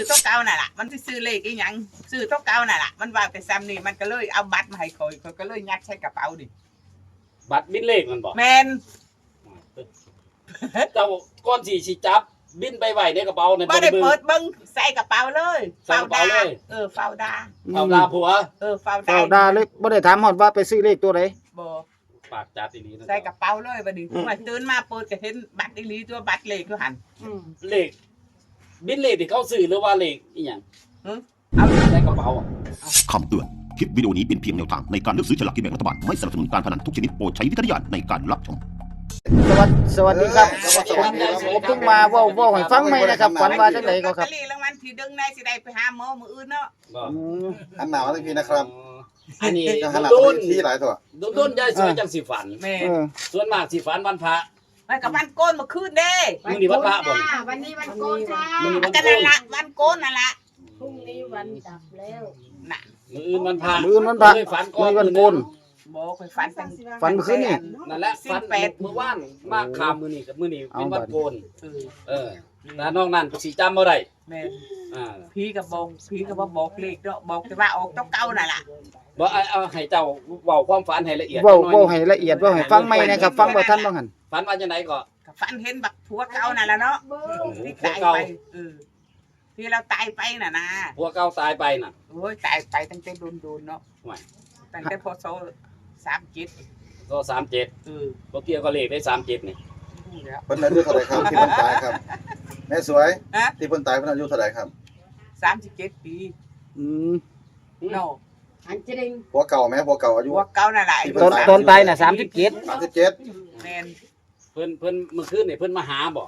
อตัวเก่าน่ะล่ะมันสิซื้อเลขอีหยังซื้อตัวเก่าน่ะล่ะมันว่าแต่ซ้ำนี่มันก็เลยเอาบัตรมาให้คอยเขาก็เลยยัดใส่กระเป๋าดิบัตรบินเลขมันบอกแมนเจ้าก้อนสีสิจับ บินไปไหวในกระเป๋าในบ่ได้เปิดเบิ่งใส่กระเป๋าเลยใส่กระเป๋าเลยเออเฝ้าดาเอาลาผัวเออเฝ้าดาเฝ้าด่าเลยบ่ได้ถามฮอดว่าไปซื้อเลขตัวใดบ่ปากจัดอีนี้นะใส่กระเป๋าเลยบัดนี้ว่าตื่นมาเปิดก็เห็นบัตรอีหลีตัวบัตรเลขอยู่หั่นเลข บินเลขที่เขาซื้อหรือว่าเลขอีหยังเอาในกระเป๋าอะคำเตือน คลิปวิดีโอนี้เป็นเพียงแนวทางในการเลือกซื้อฉลากกินแบ่งรัฐบาล ไม่สนับสนุนการพนันทุกชนิดโปรดใช้วิจารณญาณในการรับชม สวัสสวัสดีครับเออสวัสดีครับผมเพิ่งมาเว้าเว้าให้ฟังใหม่นะครับฝันว่าจังไดก็ครับ ลอตเตอรี่รางวัลที่ดึงได้สิได้ไปหาหมอมื้ออื่นเนาะบอกอืมอันหนาวทั้งทีนะครับอันนี้จะขนาดโดนที่หลายตัวโดนโดนยายสวยจังสิฝัน แม่เออส่วนมากสิฝันวันพระ มันกับวันโกนเมื่อคืนเด้มื้อนี้วันพระบ่นี่วันนี้วันโกนค่ะมื้อนี้วันก็โกนั่นนละวันโกนนั่นละพรุ่งนี้วันดับแล้วน่ะมื้ออื่นวันพระมื้ออื่นวันพระเลยฝันก่อมื้นอวันโกน บอกไปฝันตั้งฝันเมื่อคืนนี่ นั่นแหละฝันสิบแปดมื้อวานมากขามมื้อนี้กับมื้อนี้เป็นเอาวันบัดโกนเออเออแต่นอกนั้นก็สิจำบ่ได้ แม่ อ่าพี่ก็บอกพี่ก็บ่บอกเลขเนาะบอกแต่ว่าออกตัวเก่านั่นล่ะบ่เอาเอาให้เจ้าเว้าความฝันให้ละเอียดเว้าจักหน่อยเว้าให้ละเอียดเว้าให้ฟังใหม่นะครับฟังบ่ทันบ่หันฝันว่าจังไดก็ ก็ฝันเห็นบักผัวเก่านั่นล่ะเนาะเบิ้งที่ผัวตายเก่าไปเออที่เราตายไปน่ะนะผัวเก่าตายไปน่ะโอ้ยตายไปตั้งแต่โดนๆเนาะไหวตั้งแต่พศสามจิตก็37เออบ่เกี่ยวกับเลขได้37นี่พูดแล้วเพิ่นอายุเท่าไหร่ครับที่เพิ่นตายครับแม่สวยฮะที่เพิ่นตายเพิ่นอายุเท่าไหร่ครับ สามสิบเจ็ดปีอืมเนาะอันจริงผัวเก่าแม่ผัวเก่าอายุผัวเก่านั่นแหละที่ตอนตอนตายน่ะ37สามสิบเจ็ดแม่นเพิ่นเพิ่นเมื่อคืนนี่เพิ่นมาหาบ่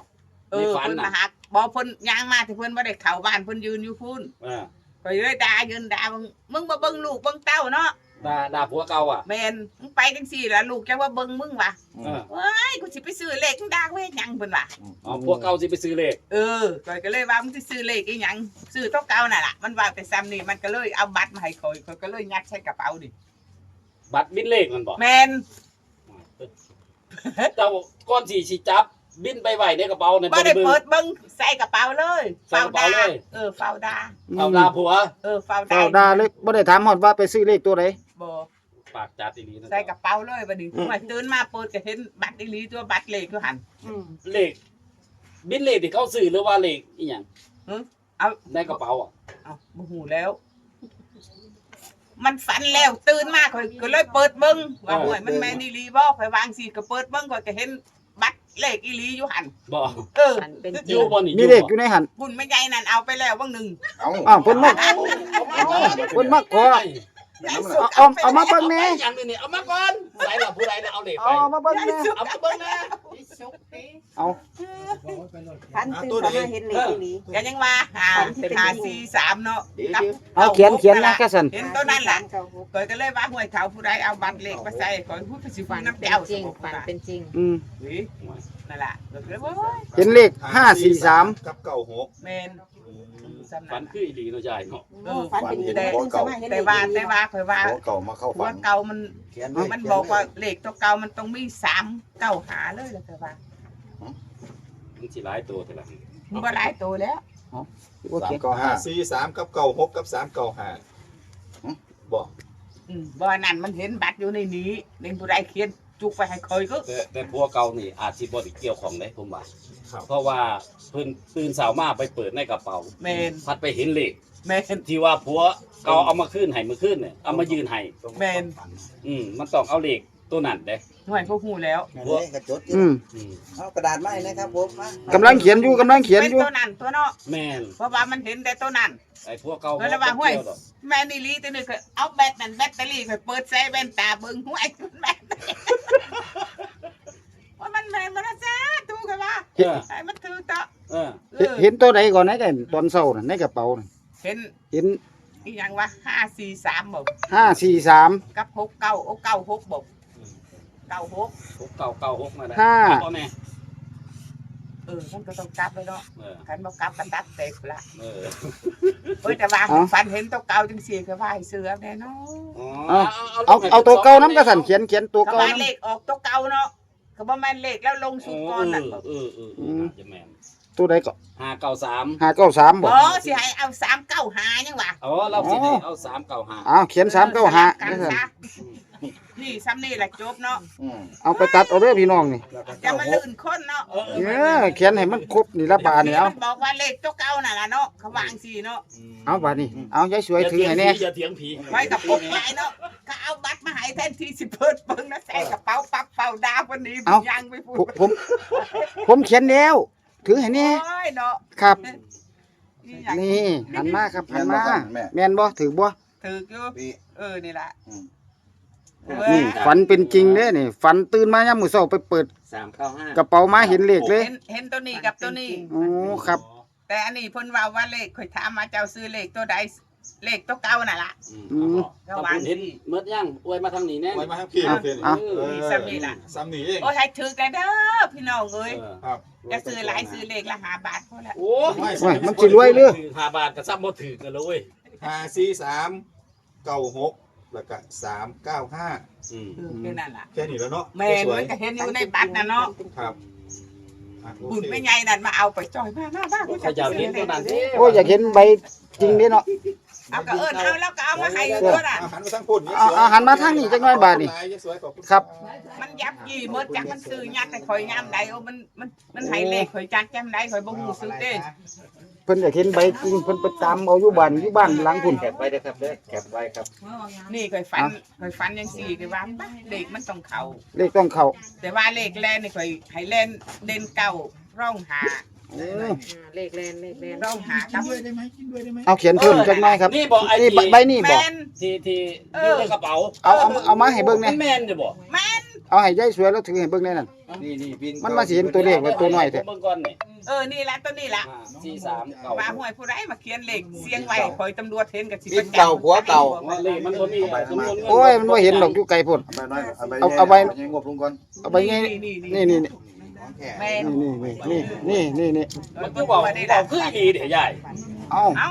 เอในอฝันเพิ่นน่ะมาหาบอกเพิ่นย่างมาที่เพิ่นบ่ได้เข้าบ้านเพิ่นยืนอยู่พุ่นเออ ก็เลยด่ายืนด่ามึงมึงมาเบิ่งลูกเบิ่งเต้าเนาะ ด่าด่าผัวเก่าอะแม่นมึงไปจังซี่ล่ะลูกจังว่าเบิ่งมึงว่ะเออเอ้ยกูสิไปซื้อเลขมึงด่ากูเฮ็ดหยังเพิ่นว่ะอ๋อผัวเก่าสิไปซื้อเลขเออก็ก็เลยว่ามึงสิซื้อเลขอีหยังซื้อตัวเก่าน่ะล่ะมันว่าแต่ซ้ำนี่มันก็เลยเอาบัตรมาให้คอยเขาก็เลยยัดใส่กระเป๋าดิบัตรบินเลขมันบ่แม่นเจ้าก้อนสีสิจับ บินไปไหวในกระเป๋าในบ่ได้เปิดเบิ่งใส่กระเป๋าเลยใส่กระเป๋าเลย เออเฝ้าดาเอาลาผัว เออเฝ้าเฝ้าด่าเลยบ่ได้ถามฮอดว่าไปซื้อเลขตัวใดบ่ ปากจัดอีนี้นะใส่กระเป๋าเลยบัดนี้ว่าตื่นมาเปิดก็เห็นบัตรอีหลีตัวบัตรเลขอยู่หั่นเลขบินเลขที่เขาซื้อหรือว่าเลขอีหยังเอาในกระเป๋าอะเอาบ่ฮู้แล้ว มันฝันแล้วตื่นมาข่อยก็เลยเปิดเบิ่งว่าโอ้ยมันแม่นอีหลีบ่ข่อยวางสิก็เปิดเบิ่งข่อยก็เห็นบัตรเลขอีหลีอยู่หั่นบ่เอออยู่บ่นี่มีเลขอยู่ในหัน บุญแม่ใหญ่นั่นเอาไปแล้ววังหนึง เอ้า อ้าวเพิ่นมาเพิ่นมาขอเดี๋ยวน้ำ เอาเอาเอามาเบิ่งแหน่อย่างนี้นี่เอามาก่อนไหนล่ะผู้ใดน่ะเอาเลขไปเอามาเบิ่งแหน่เอามาเบิ่งนะเอาพันตื่นมาเห็นเลยทีนี้ก็ยังว่าหาเป็นหาสี่สามเนาะกับเอาเขียนเขียนนะแค่ซั่นเห็นตัวนั้นล่ะข่อยก็เลยว่าห่วยเขาผู้ใดเอาบัตรเลขมาใส่ข่อยพูดไปสิฟันน้ำเดียวจริงฝันเป็นจริงอืมเฮ้ยนั่นล่ะก็เลยว่าโอ้ยเห็นเลข543กับเก่าหกแม่น สำฝันันกคืออีหลีเนาะยายเนาะเออฝันเป็นตื่นมาเห็นแต่ว่าแต่ว่าข่อยว่าผัวเก่ามาเข้าหัฝัวนเก่ามัน เขียนมันบอกว่าเลขตัวเก่ามันต้องมีสามเก้าหาเลยล่ะแต่ว่ามันสิหลายตัวเท่าไหร่มันบ่หลายตัวแล้วโอสาเคมเก้าห้า สี่สามกับเก่าหกกับสามเก่าห้าบอกอืมบ่นั่นมันเห็นบัตรอยู่ในนี้เล่นผู้ใดเขียน จุกไปให้ข่อยก็แต่แต่ผัวเก่านี่อาจสิบ่ได้เกี่ยวของได้ผมว่าครับ เพราะว่าเพิ่นตื่นสาวมาไปเปิดในกระเป๋าแม่นพัดไปเห็นเลขแม่นที่ว่าผัวเก่าเอามาขึ้นให้มาขึ้นเนี่ยเอามายืนให้แม่นอืมมันต้องเอาเลขตัวนั้นเด้หน่วยพวกหูแล้ว นั่นเลยกระจดอืมอืมเอากระดาษไม้นะครับผมมากำลังเขียนอยู่กำลังเขียนเป็นอยู่ ตัวนั้นตัวเนาะแม่นเพราะว่ามันเห็นแต่ตัวนั้น ไอ้พวกเก่าเออแล้วว่าห้วยบ่เกี่ดอกแม่นี่ลีตัวนึงก็เอาแบตนั่นแบตเตอรี่ไปเปิดใส่แว่นตาเบิ่งห้วยมันแม่น ว่ามันแม่นมันนะจ้าถูกกันว่าเออไอ้มันถือต่อเออเอเห็นอเห็นตัวใดก่อนนะกันตอนเช้าน่ะในกระเป๋าน่ะเห็นเห็นอีหยังว่าห้าสี่สามบอก543กับหกเก้าโอ้เก้าหกบอกเก้าหกพวกเก่าเก่าหกมาได้ห้าเอาแม่เออมันก็ต้องกลับไปเนาะเออคันบ่กลับก็ตัดเต็กละเออเฮ้ยแต่ว่าเอ้าฝันเห็นตัวเก่าจังซี่ก็ว่าให้ซื้อเอาแน่เนอนอ๋อเอาเอาตัวเก่าน้ำกระสันเขียนเขียนตัวก็เก่าว่าน้ำเลขออกตัวเก่าเนาะก็บ่แม่นเลขแล้วลงสุดก่อนนั่นบ่เออเออเออเอออาจจะแม่นตัวใดก็ห้าเก้าสามห้าเก้าสามบ่ บ่สิให้เอาสามเก้าหายังวะอ๋อเราสิให้เอาสามเก้าห้าอ้าวเขียนสามเก้าห้ากันซะ นี่ซ้ำนี่แหละจบเนาะอืมเอาไปตัดเอาเด้อพี่น้องนี่แล้วก็จะเก้ามาหกลื่นคนเนาะเออเออเขียนให้มันครบนี่ละบาทนี่เอามันบอกว่าเลขตัวเก่าน่ะล่ะเนาะเขาวางสิเนาะเอาบาทนี่เอายายสวยถือให้แน่อย่าเถียงผีไว้กับปุ๊กไว้เนาะก็เอาบัตรมาให้แทนที่สิเพิ่นเบิ่งนะใส่กระเป๋าปั๊บเป่าดาววันนี้ยังไปพูผมผมผมเขียนแล้ว ถือให้แน่โอ้ยเนาะครับ นี่หยังนี่หันมาครับหันมาแม่แม่นบ่ถือบ่ถืออยู่พี่เออนี่ล่ะอืม นี่ฝันเป็นจริงเด้นี่ฝันตื่นมายามมื้อเช้าไปเปิดสามเก้าห้ากระเป๋ามาเห็นเลขเลย เห็นเห็นตัวนี้กับตัวนี้ โอ้ครับ แต่อันนี้เพิ่นว่าว่าเลขข่อยถามมาเจ้าซื้อเลขตัวใดเลขตัวเก่าน่ะล่ะ อืมถ้าคุณเห็นเมื่อย่างอวยมาทางนี้แน่ไว้มาทั้งพี่เอาเพื่อนเอาเออนี่ซ้ำนี่ล่ะ ซ้ำนี่เองโอ้ยให้ถือกันเด้อพี่น้องเอ้ยเออครับจะซื้อหลายซื้อเลขละห้าบาทพอละโอ้ไม่โอ้ยมันสิรวยเด้อห้าบาทก็ซ้ำบ่ถือกันเลยเว้ยห้าสี่สามเก้าหก แล้วก็สามเก้าห้าอืมเออแค่นั้นล่ะแค่นี้แล้วเนาะแม่นสวยมันก็เห็นอยู่ในบัตรน่ะเนาะครับอะโอบุญเคไม่ใหญ่นั่นมาเอาไปจ่อยมามามาขยับเห็นตัวนั้นเด้โอ้ยอยากเห็นใบจริงเด้เนาะ เอาก็เอิ้นเอาแล้วก็เอามาให้ตัวน่ะเอาหันมาทางพุ่นเอาเอาหันมาทางนี้จักหน่อยบาดนี่สวยขอบคุณครับ มันยับยี่หมดจักมันซื้อยักแต่ข่อยยามใดโอ้มันมันมันให้เลขข่อยจักจำได้ข่อยบ่ฮู้ซื้อเด้ เพิ่นอยากเห็นใบจริงเพิ่นไปตามเอาอยู่บ้านอยู่บ้านหลังพุ่น แคปไว้เด้อครับเด้อแคปไว้ครับ นี่ข่อยฝันข่อยฝันจังซี่ก็ว่าปะเลขมันต้องเข้าเลขต้องเข้าแต่ว่าเลขแลนนี่ข่อยให้เล่นเด่นเก้าร่องหาเอออ่าเลขแลนเลขแลนร่องหาครับเอาเขียนเพิ่มจักหน่อยครับนี่บอกไอ้ นี่ที่ใบนี้บ่แม่นที่ที่เออยู่อในกระเป๋าเอาเอาเอามาให้เบิ่งแหมัน่นแม่นจะบอกแม่น เอาให้ยายสวยแล้วถือให้เบิ่งแหน่นั่น นี่นี่บินมันมาสิเห็นตัวเลขไว้ตัวน้อยแท้ เบิ่งก่อนนี่เออนี่ละตัวนี้ละห้าสี่สามเก้าว่าห่วยผู้ใดมาเขียนเลขเสียงไว้ข่อยตำรวจเห็นก็สิบินเก่าหัวเก่า ว่าเลขมันบ่มีจำนวนเงินโอ้ยมันบ่เห็นดอกอยู่ไกลพุ่นเอาไปน้อยเอาไปเอาเอาไป ยังงบลงก่อนเอาใบนี้นี่นี่นี่นี่นี่ของแค่แม่นนี่นี่นี่นี่นี่มันก็บอกบอกคือดีเดี๋ยวใหญ่เอาเอ้า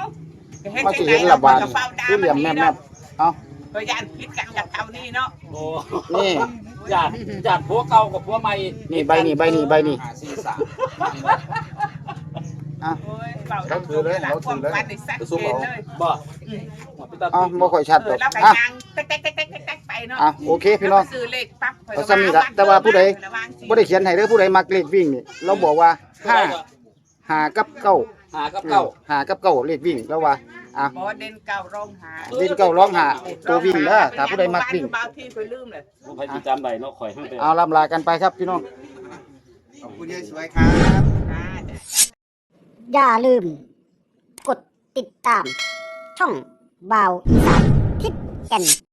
ก็เห็นมาจัสิงไดเห็นเราละบาดก็เฝ้าดาคือเหลี่ยมแม่บๆเอาก็ย่านคิดกันกับเท่านี้เนาะโอ้นี่ ญาติญาติผัวเก่ากับผัวใหม่นี่ใบนี้ใบนี้ใบนี้ห้าสี่สามโอ้ยเฝ้าดำเลยความฝันนี่สักเจนเลยบ่อืมไปตัดเอาบ่ค่อยชัดเอดออกแล้วก็อะยังเต๊กเต๊กเต๊กเต๊กเต๊กไปเนาะอะโอเคพี่น้อง แล้วก็ซื้อเลขปั๊บข่อยเอาซ้ำนี่ละแต่ว่าผู้ใด บ่ได้เขียนให้เด้อผู้ใดมักเลขวิ่งนี่เราบอกว่าห้าหากับเก้าหากับเก่าหากับเก้าเลขวิ่งแล้วว่า อะ บ่เด่นเก่าร้องหาเด่นเก้าร้องหาตัววิ่งเด้อถ้าผู้ใดมักวิ่ง บางที่ข่อยลืมเลยผมไปจำได้เนาะข่อยให้ไป เอาลำลากันไปครับพี่น้อง ขอบคุณยายสวยครับ อ่า อย่าลืม กดติดตาม ช่องบาวอีสานทิศแก่น